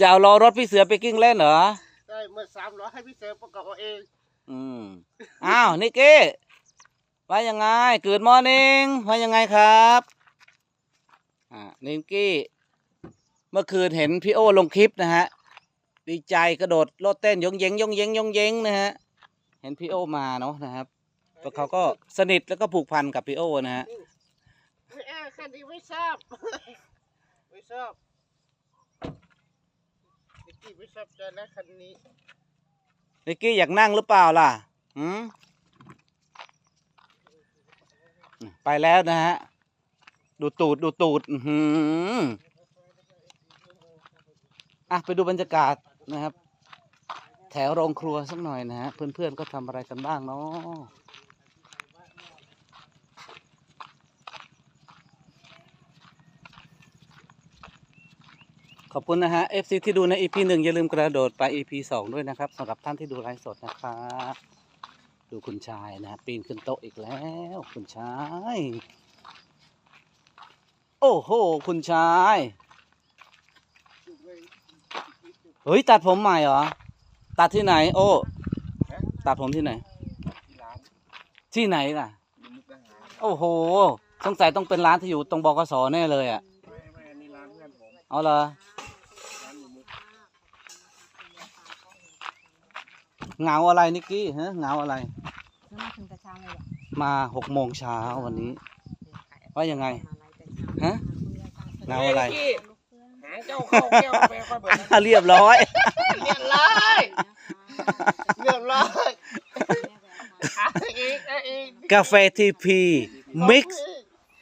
จะเอารอรถพี่เสือไปกิ้งเล่นเหรอ ได้เมื่อสามร้อยให้พี่เสือประกอบเอาเอง อืม อ้าวนิกกี้ว่ายังไงเกิดมอร์นิ่งว่ายังไงครับ อ่านิกกี้ เมื่อคืนเห็นพี่โอลงคลิปนะฮะ ดีใจกระโดดโลดเต้นยงเยงยงเยงยงเยงนะฮะ เห็นพี่โอมาเนาะนะครับแล้วเขาก็สนิทแล้วก็ผูกพันกับพี่โอนะฮะไม่เอาคันนี้ไม่ชอบ ไม่ชอบนิ กี้ไม่ชอบใจแล้วคันนี้นิกกี้อยากนั่งหรือเปล่าล่ะหืมไปแล้วนะฮะ ดูตูดดูตูดอือหืออะไปดูบรรยากาศนะครับ แถวโรงครัวสักหน่อยนะฮะ เพื่อนๆก็ทำอะไรกันบ้างเนาะ อบคุณนะฮะ FC ที่ดูใน EP หนึ่งอย่าลืมกระโดดไป EP สองด้วยนะครับสำหรับท่านที่ดูไลฟ์สดนะครับดูคุณชายนะฮะปีนขึ้นโต๊ะอีกแล้ว คุณชาย โอ้โห คุณชาย เฮ้ย ตัดผมใหม่เหรอ ตัดที่ไหน โอ้ ตัดผมที่ไหนร้านที่ไหนล่ะอยู่มุกดาหารโอ้โห สงสัยต้องเป็นร้านที่อยู่ตรงบกสแน่เลยอะไม่ไม่อันนี้ร้านเพื่อนผมเอาเหรอ ร้านอยู่มุก เหงาอะไรนิกกี้ฮะเหงาอะไร แล้วมาถึงแต่เช้าเลยเหรอมาหกโมงเช้าวันนี้ ว่ายังไงมาไลฟ์แต่เช้าฮะ เหงาอะไรนิกกี้หางเจ้าเข้าแก้วไปค่อยเปิดนะอะเรียบร้อย เรียบร้อยเรียบร้อยหาอีกเอาอีกกาแฟทีพีมิกซ์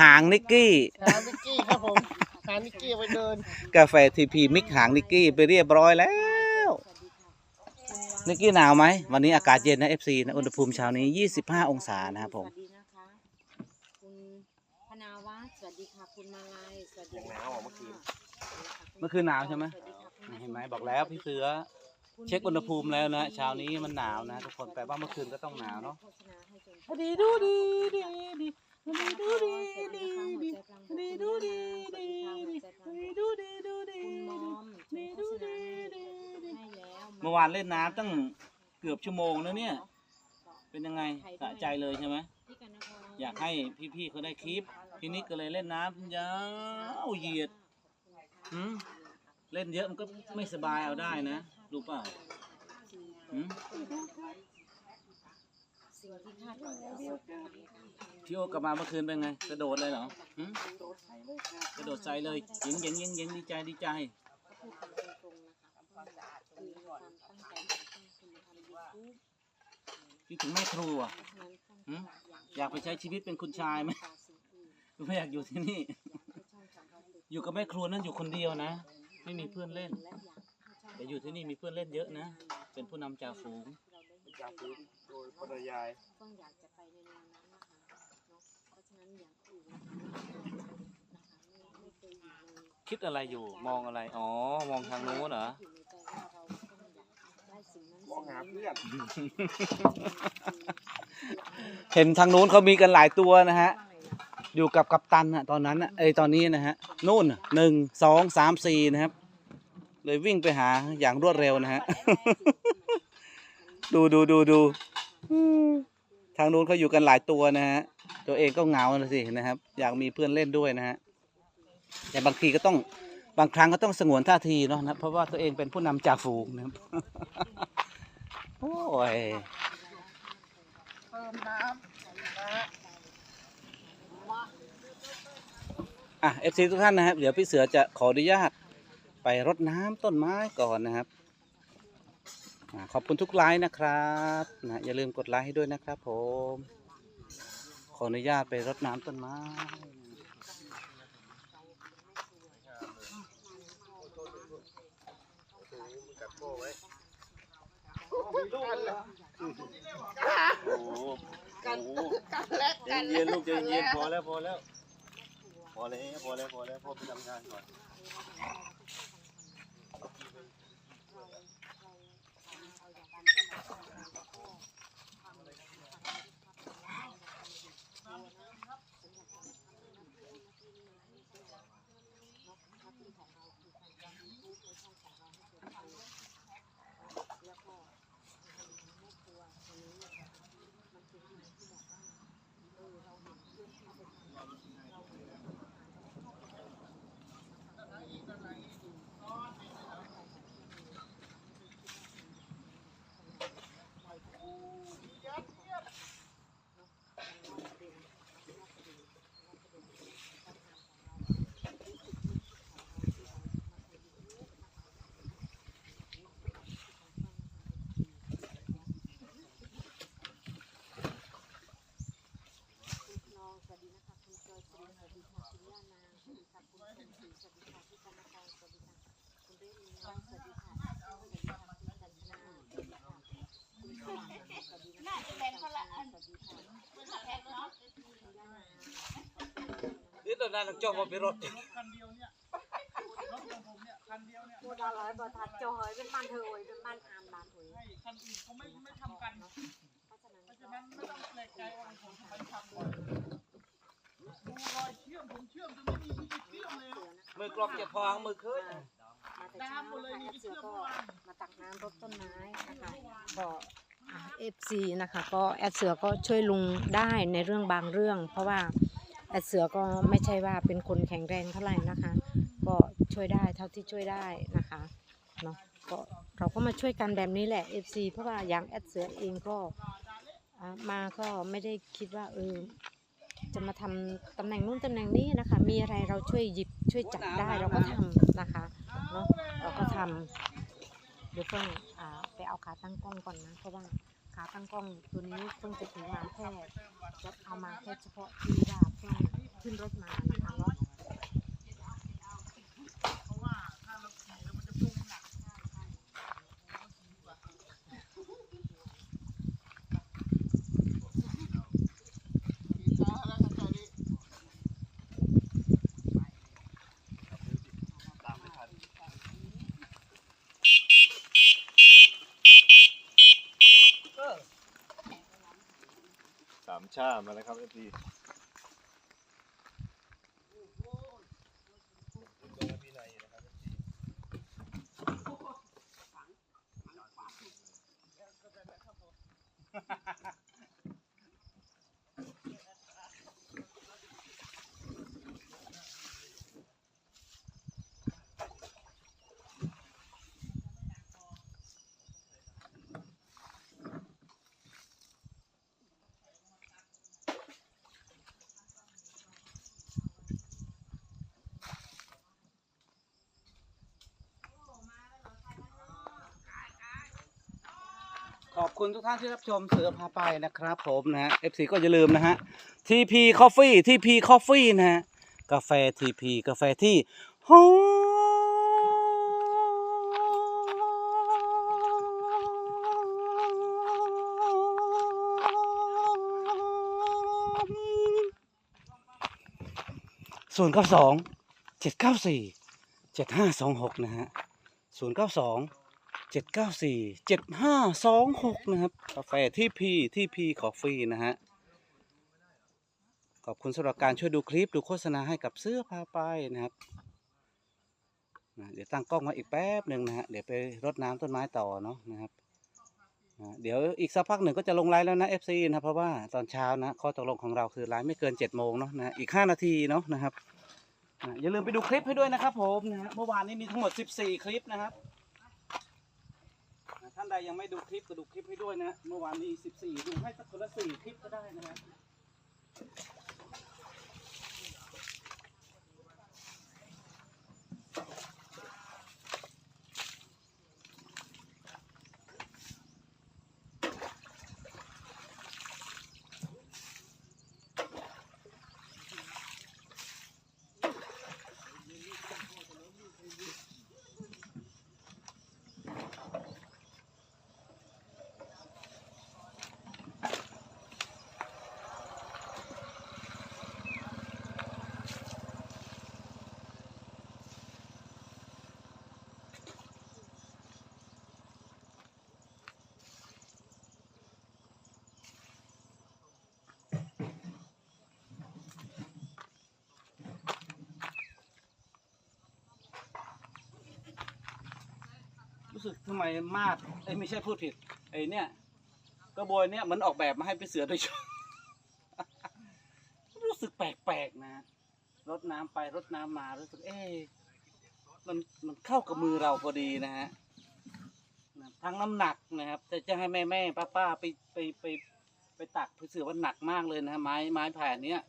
หางนิกกี้ หานิกกี้ครับผมหานิกกี้ไปเดิน กาแฟทีพีมิกซ์หางนิกกี้ไปเรียบร้อยแล้ว นิกกี้หนาวไหมวันนี้อากาศเย็นนะ FC นะอุณหภูมิเช้านี้ 25 องศานะครับผม สวัสดีนะคะ คุณพนาวัฒน์สวัสดีค่ะ คุณมาลัยสวัสดียังหนาวอะเมื่อคืน เมื่อคืนหนาวใช่ไหมสวัสดีค่ะคุณเห็นไหมบอกแล้วพี่เสือ เช็คอุณหภูมิแล้วนะเช้านี้มันหนาวนะทุกคนแปลว่าเมื่อคืนก็ต้องหนาวเนาะโฆษณาให้จนดีดูดีดีดีสวัสดีค่ะสวัสดีค่ะหัวใจพลังบวกคุณดูดีสวัสดีค่ะหัวใจพลังบวกดูดีดูดี เมื่อวานเล่นน้ำตั้งเกือบชั่วโมงแล้วเนี่ย เป็นยังไงสะใจเลยใช่ไหมอยากให้พี่ๆเขาได้คลิปพี่นิกก็เลยเล่นน้ำยาวเหยียดหืมเล่นเยอะมันก็ไม่สบายเอาได้นะรู้เปล่าหืมพี่โอกลับมาเมื่อคืนเป็นไง กระโดดเลยเหรอหืมกระโดดใส่เลยเย็งเย็งเย็งเย็งดีใจดีใจ พูดกันตรงๆนะคะมีความตั้งใจที่คุณทำยูทูบ คิดถึงแม่ครูอะเพราะฉะนั้นท่านหืมอยากไปใช้ชีวิตเป็นคุณชายไหมหรือไม่อยากอยู่ที่นี่ อยู่กับแม่ครัวนั่นอยู่คนเดียวนะ ไม่มีเพื่อนเล่น แต่อยู่ที่นี่มีเพื่อนเล่นเยอะนะ เป็นผู้นำจ่าฝูงจากพื้นโดยปริยายต้องอยากจะไปในแนวนั้นนะคะเนาะเพราะฉะนั้นอย่างอื่นนะคะไม่ไม่เคยอยู่ในคิดอะไรอยู่มองอะไร อ๋อ มองทางนู้นเหรอ อยู่ใน มองหาเพื่อนเห็นทางนู้นเขามีกันหลายตัวนะฮะ อยู่กับกัปตันอะตอนนั้นอะเอ้ยตอนนี้นะฮะนู่นน่ะหนึ่งสองสามสี่นะครับ เลยวิ่งไปหาอย่างรวดเร็วนะฮะ ดูดูดูดูอืมทางนู้นเขาอยู่กันหลายตัวนะฮะ ตัวเองก็เหงานะสินะครับ อยากมีเพื่อนเล่นด้วยนะฮะ แต่บางทีก็ต้องบางครั้งก็ต้องสงวนท่าทีเนาะนะเพราะว่าตัวเองเป็นผู้นำจ่าฝูงนะครับ ยเติมน้ำนะฮะอะเอฟซีทุกท่านนะครับ เดี๋ยวพี่เสือจะขออนุญาตไปรดน้ำต้นไม้ก่อนนะครับอาขอบคุณทุกไลค์นะครับนะอย่าลืมกดไลค์ให้ด้วยนะครับผม ขออนุญาตไปรดน้ำต้นไม้กัดโป้ไว้ มีลูกเลยโอ้โหกันกันและกันเย็นลูกเย็นเย็นพอแล้วพอแล้ว พอแล้วพอแล้วพอแล้วพ่อไปทำงานก่อน ได้ต้องจ้องว่าเป็นรถคันเดียวเนี่ยรถของผมเนี่ยคันเดียวเนี่ยพูดอะไรบ่ทัดจอยเป็นบ้านเธอโอยเป็นบ้านอามบ้านเอยให้คันอื่นเขาไม่ไม่ทำกันเพราะฉะนั้นเพราะฉะนั้นไม่ต้องแปลกใจว่าผมทำไมทำบ่อยดูรอยเชื่อมผมเชื่อมจนไม่มีที่จะเชื่อมเลยเสือมือกลองจะพองมือขึ้นมาแต่เช้านะคะแอดเสือก็มาตักน้ำรดต้นไม้นะคะก็เอฟซีนะคะ ก็แอดเสือก็ช่วยลุงได้ในเรื่องบางเรื่อง เพราะว่า แอดเสือก็ไม่ใช่ว่าเป็นคนแข็งแรงเท่าไหร่นะคะ ก็ช่วยได้เท่าที่ช่วยได้นะคะเนาะก็เราก็มาช่วยกันแบบนี้แหละ FC เพราะว่าอย่างแอดเสือเองก็มาก็ไม่ได้คิดว่าเออจะมาทำตำแหน่งนู้นตำแหน่งนี้นะคะ มีอะไรเราช่วยหยิบช่วยจับได้เราก็ทำนะคะเนาะเราก็ทำเดี๋ยวเพิ่งอ่าไปเอาขาตั้งกล้องก่อนนะเพราะว่า ขาตั้งกล้องตัวนี้เพิ่งจะถึงมาแค่จะเอามาแค่เฉพาะที่ว่าเพิ่งขึ้นรถมานะคะเนาะ เพราะว่าถ้าเราขี่แล้วมันจะพุ่งหนักช้าแล้วครับตอนนี้ สาม ช่ามาแล้วครับเอฟซี ขอบคุณทุกท่านที่รับชมเสือพาไปนะครับผมนะฮะ FC ก็อย่าลืมนะฮะ TP Coffee TP Coffee นะฮะ กาแฟ TP กาแฟที่หอมศูนย์เก้าสองเจ็ดเก้าสี่เจ็ดห้าสองหกนะฮะศูนย์เก้าสอง เจ็ดเก้าสี่เจ็ดห้าสองหกนะครับ กาแฟที่พีที่พีคอฟฟี่นะฮะ ขอบคุณสำหรับการช่วยดูคลิปดูโฆษณาให้กับเสื้อพาไปนะครับนะเดี๋ยวตั้งกล้องมาอีกแป๊บหนึ่งนะฮะ เดี๋ยวไปรดน้ำต้นไม้ต่อเนาะนะครับนะเดี๋ยวอีกสักพักหนึ่งก็จะลงไลน์แล้วนะ FC นะเพราะว่าตอนเช้านะข้อตกลงของเราคือไลน์ไม่เกิน7จ็ดโมงเนาะนะอีก 5 นาทีเนาะนะครับนะอย่าลืมไปดูคลิปให้ด้วยนะครับผมนะฮะเมื่อวานนี้มีทั้งหมด 14 คลิปนะครับ ท่านใดยังไม่ดูคลิปก็ดูคลิปให้ด้วยนะ เมื่อวานมี14 ดูให้สักคนละ4คลิปก็ได้นะฮะ สึกทำไมมาดไอ้ยไม่ใช่พูดผิดไอ้เนี่ยกระบวยเนี่ยมันออกแบบมาให้เป็นเสือโดยเฉพาะ รู้สึกแปลกๆนะรดน้ำไปรดน้ำมารู้สึกเอ๊ะมันมันเข้ากับมือเราพอดีนะฮะนะทั้งน้ำหนักนะครับแต่จะให้แม่แม่ป้าป้าๆไปไปไปไปตักเสือว่าหนักมากเลยนะฮะไม้ไม้แผ่นเนี้ย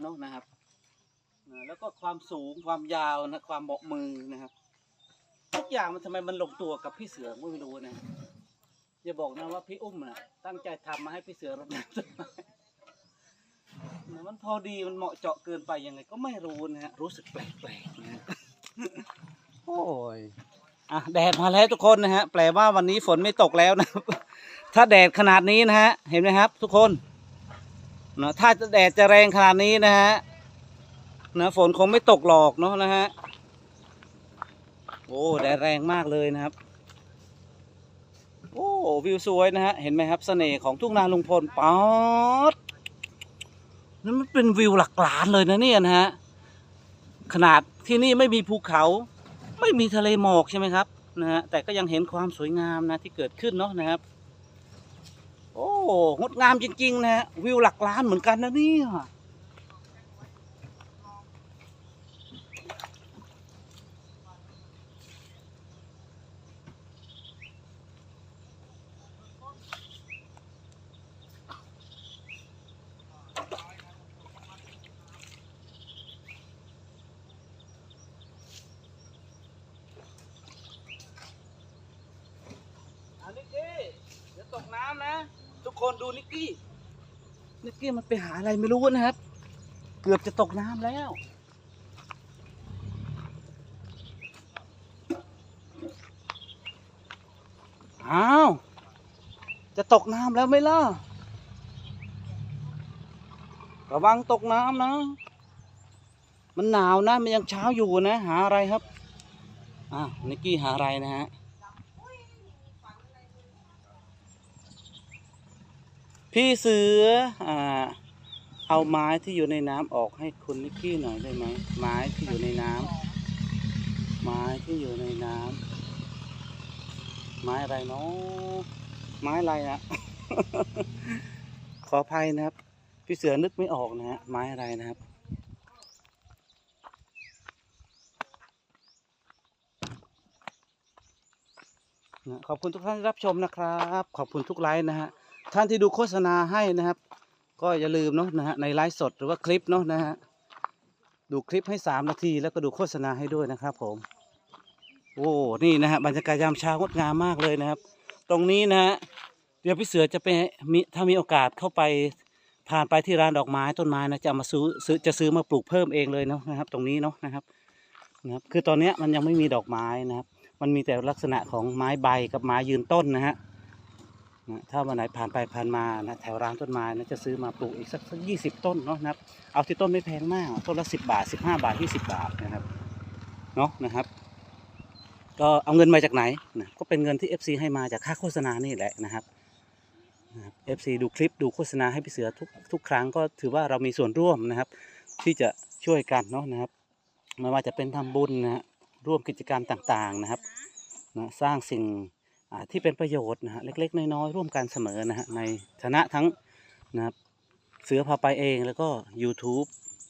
เนาะนะครับนะแล้วก็ความสูงความยาวนะความเบาะมือนะครับ ทุกอย่างมันทำไมมันลงตัวกับพี่เสือไม่รู้นะอย่าบอกนะว่าพี่อุ้มนะตั้งใจทำมาให้พี่เสือรดน้ำต้นไม้นะมันพอดีมันเหมาะเจาะเกินไปยังไง ก็ไม่รู้นะฮะรู้สึกแปลกๆนะฮะโอ้ยอะแดดมาแล้วทุกคนนะฮะแปลว่าวันนี้ฝนไม่ตกแล้วนะครับ ถ้าแดดขนาดนี้นะฮะเห็นไหมครับ ทุกคนนะถ้าแดดจะแรงขนาดนี้นะฮะนะฝนคงไม่ตกหรอกเนาะนะฮะ อ้ แดดแรงมากเลยนะครับ โอ้ วิวสวยนะฮะ เห็นไหมครับเสน่ห์ของทุ่งนาลุงพลป๊อดนั่นมันเป็นวิวหลักล้านเลยนะเนี่ยนะฮะ ขนาดที่นี่ไม่มีภูเขา ไม่มีทะเลหมอกใช่ไหมครับนะฮะ แต่ก็ยังเห็นความสวยงามนะที่เกิดขึ้นเนาะนะครับ โอ้ งดงามจริงๆนะฮะ วิวหลักล้านเหมือนกันนะเนี่ย เอานิกกี้เดี๋ยวตก น้ำนะ ทุกคนดูนิกกี้ นิกกี้มันไปหาอะไรไม่รู้นะครับ เกือบจะตกน้ำแล้ว อ้าว จะตกน้ำแล้วไหมล่ะ ระวังตกน้ำนะ มันหนาวนะ มันยังเช้าอยู่นะ หาอะไรครับอ้านิกกี้หาอะไรนะฮะ พี่เสืออ่าเอาไม้ที่อยู่ในน้ำออกให้คุณนิกกี้หน่อยได้ไหมไม้ที่อยู่ในน้ำไม้ที่อยู่ในน้ำไม้อะไรเนาะไม้อะไรนะ ขออภัยนะครับ พี่เสือนึกไม่ออกนะฮะไม้อะไรนะครับ นะขอบคุณทุกท่านที่รับชมนะครับ ขอบคุณทุกไลค์นะฮะ ท่านที่ดูโฆษณาให้นะครับ ก็อย่าลืมเนาะนะฮะในไลฟ์สดหรือว่าคลิปเนาะนะฮะดูคลิปให้สามนาทีแล้วก็ดูโฆษณาให้ด้วยนะครับผม โอ้นี่นะฮะบรรยากาศยามเช้างดงามมากเลยนะครับ ตรงนี้นะฮะเดี๋ยวพี่เสือจะไปมีถ้ามีโอกาสเข้าไปผ่านไปที่ร้านดอกไม้ต้นไม้นะจะมาซื้อซื้อจะซื้อมาปลูกเพิ่มเองเลยเนาะนะครับ ตรงนี้เนาะนะครับนะครับคือตอนนี้มันยังไม่มีดอกไม้นะครับ มันมีแต่ลักษณะของไม้ใบกับไม้ยืนต้นนะฮะ นะถ้าวันไหนผ่านไปผ่านมานะแถวร้านต้นไม้นะจะซื้อมาปลูกอีกสักสักยี่สิบต้นเนาะนะครับ เอาที่ต้นไม่แพงมาก ต้นละสิบบาทสิบห้าบาทยี่สิบบาทนะครับเนาะนะครับ ก็เอาเงินมาจากไหนนะก็เป็นเงินที่ FC ให้มาจากค่าโฆษณานี่แหละนะครับนะครับ FC ดูคลิปดูโฆษณาให้พี่เสือทุกทุกครั้งก็ถือว่าเรามีส่วนร่วมนะครับ ที่จะช่วยกันเนาะนะครับไม่ว่าจะเป็นทำบุญนะร่วมกิจกรรมต่างๆนะครับนะสร้างสิ่ง ที่เป็นประโยชน์นะฮะเล็ก ๆ น้อยๆร่วมกันเสมอนะฮะในฐานะทั้งนะครับเสือพาไปเองแล้วก็ YouTube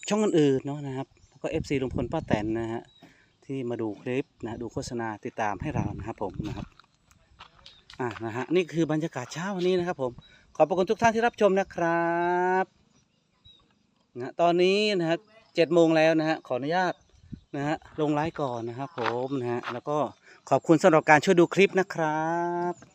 ช่องอื่นๆเนาะนะครับแล้วก็ FC ลุงพลป้าแตนนะฮะที่มาดูคลิปนะดูโฆษณาติดตามให้เรานะครับผมนะครับอ่านะฮะนี่คือบรรยากาศเช้าวันนี้นะครับผมขอบพระคุณทุกท่านที่รับชมนะครับนะตอนนี้นะฮะเจ็ดโมงแล้วนะฮะขออนุญาตนะฮะลงไลฟ์ก่อนนะครับผมนะฮะแล้วก็ ขอบคุณสำหรับการช่วยดูคลิปนะครับ